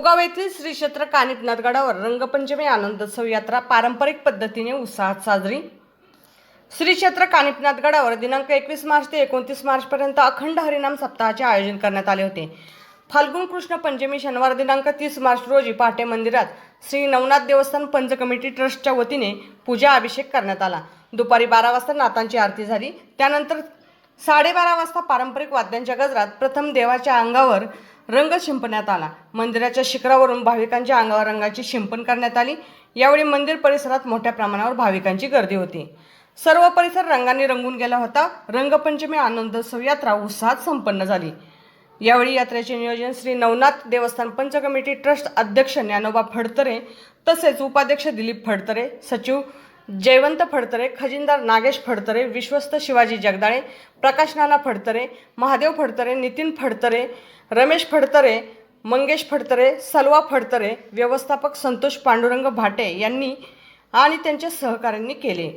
श्री क्षेत्र कानिप नदगडावर रंगपंचमी आनंदोत्सव यात्रा पारंपरिक पद्धतीने उत्साहात साजरी. श्री क्षेत्र कानिपनाथ गडावर दिनांक एकवीस मार्च ते एकोणतीस मार्चपर्यंत अखंड हरिनाम सप्ताहाचे आयोजन करण्यात आले होते. फाल्गुन कृष्ण पंचमी शनिवार दिनांक तीस मार्च रोजी पहाटे मंदिरात श्री नवनाथ देवस्थान पंच कमिटी ट्रस्टच्या वतीने पूजा अभिषेक करण्यात आला. दुपारी बारा वाजता नातांची आरती झाली. त्यानंतर साडेबारा वाजता पारंपरिक वाद्यांच्या गजरात प्रथम देवाच्या अंगावर रंग शिंपण्यात आला. मंदिराच्या शिखरावरून भाविकांच्या अंगावर रंगाची शिंपण करण्यात आली. यावेळी मंदिर परिसरात मोठ्या प्रमाणावर भाविकांची गर्दी होती. सर्व परिसर रंगांनी रंगून गेला होता. रंगपंचमी आनंदोत्सव यात्रा उत्साहात संपन्न झाली. यावेळी यात्रेचे नियोजन श्री नवनाथ देवस्थान पंच कमिटी ट्रस्ट अध्यक्ष ज्ञानोबा फडतरे तसेच उपाध्यक्ष दिलीप फडतरे सचिव जयवंत फडतरे खजिनदार नागेश फडतरे विश्वस्त शिवाजी जगदाळे प्रकाश नाना फडतरे महादेव फडतरे नितीन फडतरे रमेश फडतरे मंगेश फडतरे सलवा फडतरे व्यवस्थापक संतोष पांडुरंग भाटे यांनी आणि त्यांच्या सहकाऱ्यांनी केले.